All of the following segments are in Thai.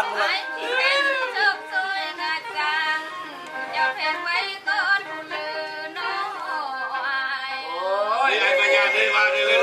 ฟังเรอกโอ้ยไอ้ปัญญาได้มาเลย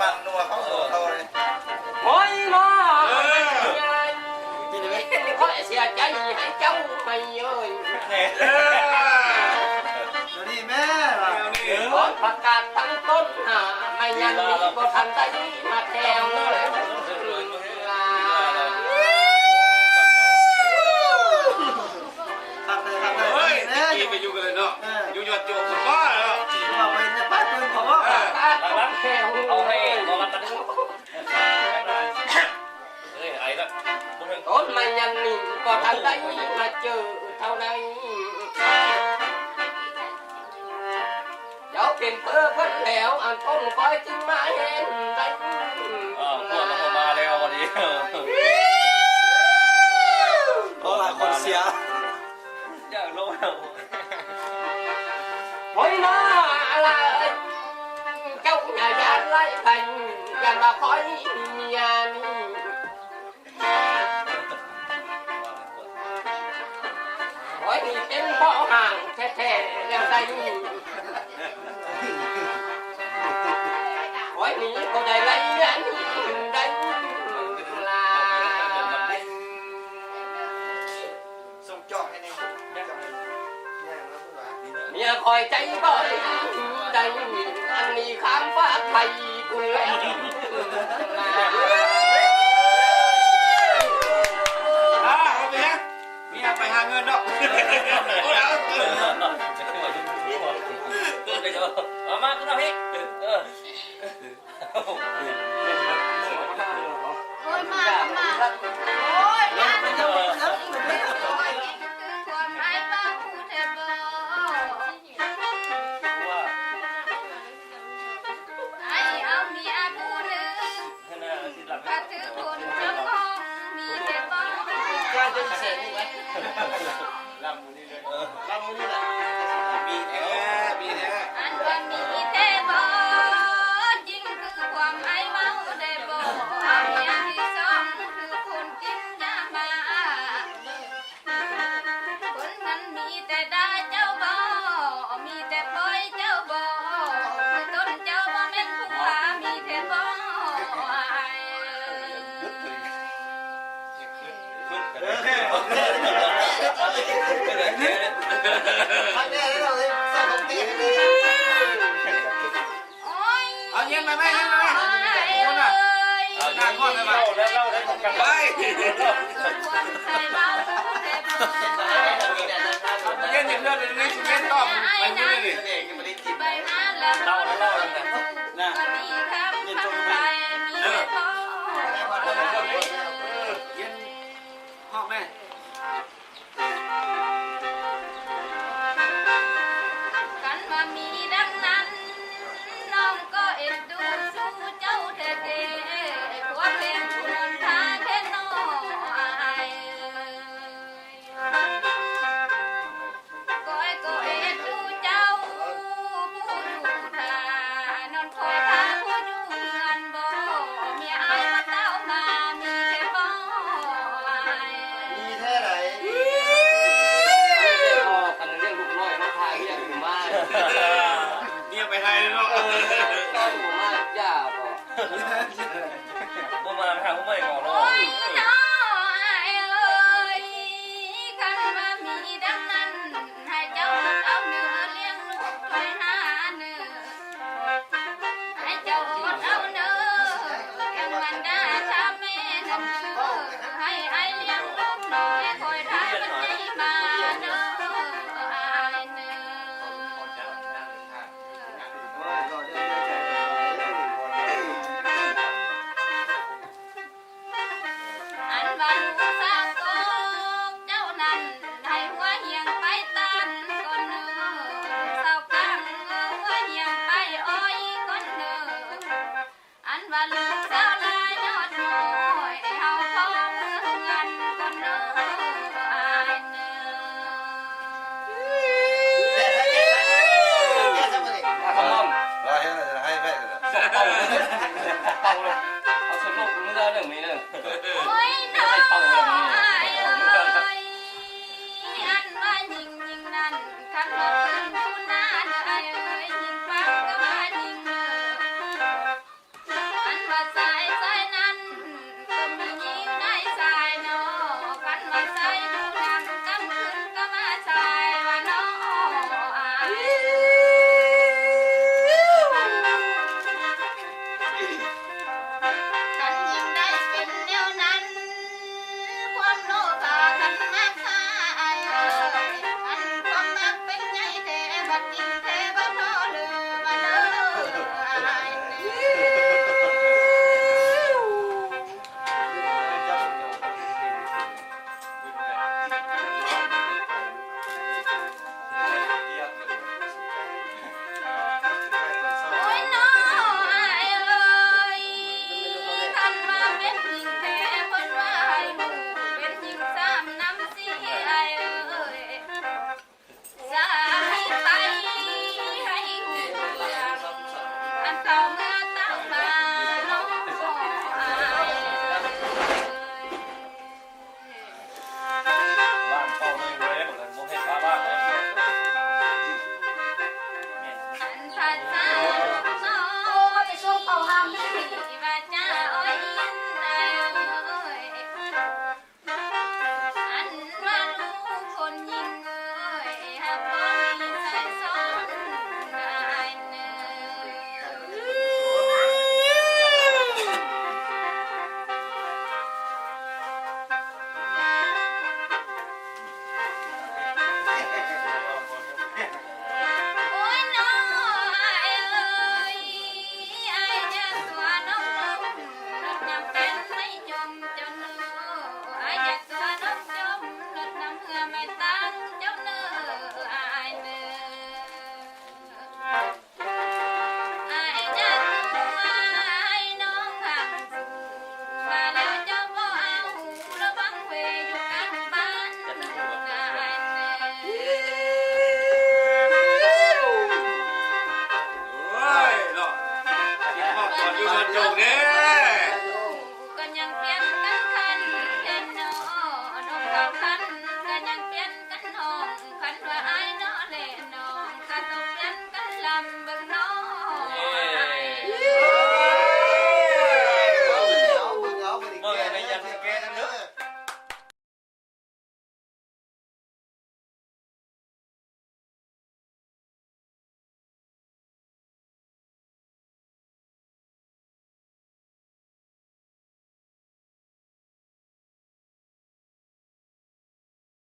บังนัวเขาสู่เขาเลยหอยงอเพราะเสียใจให้เจ้าไลยเอ่ยดูนี่แม่ล่ะประกาศทั้งต้นหาไม่ยันมีบ่ทันได้มาแถวเลย เป็นเพื่อพื่นแถวอันต้นคอยจึงมาเห็นกันเาพวเรามาแล้ววันนี้เพรยคนเสียอยากรู้แล้วไว้ยน้าอะไรเจ้าอย่าอย่าไล่บันอย่ามาคอยเมียนี่โอ้ยเป็นพ่อห่างแท้ๆแล้วได้ ขอยหนีก็ได้ไรเงี้ยได้ลาส่งจอกให้ในเมียคอยใจบ่อยได้อันนี้ข้ามฟ้าไทยกูแล้ว ไปเถาะเอามาขึ้นเอาพี่เออโอ้ยมามาโอ้ยมาแล้วแล้วอีกเรื่องคนไร้บ้านผู้เทบอไอเอามีอาผู้หนึ่งกระถือคนจำคองมีเทบอการจะเสร็จไหมลำมือนี่เลยลำมือนี่แหละมีแอ กันไปเย็นอย่างเดียวเลยนี่เย็นต้องมัเนี่เลยพ่อแม่กันมามีดังนา Bye.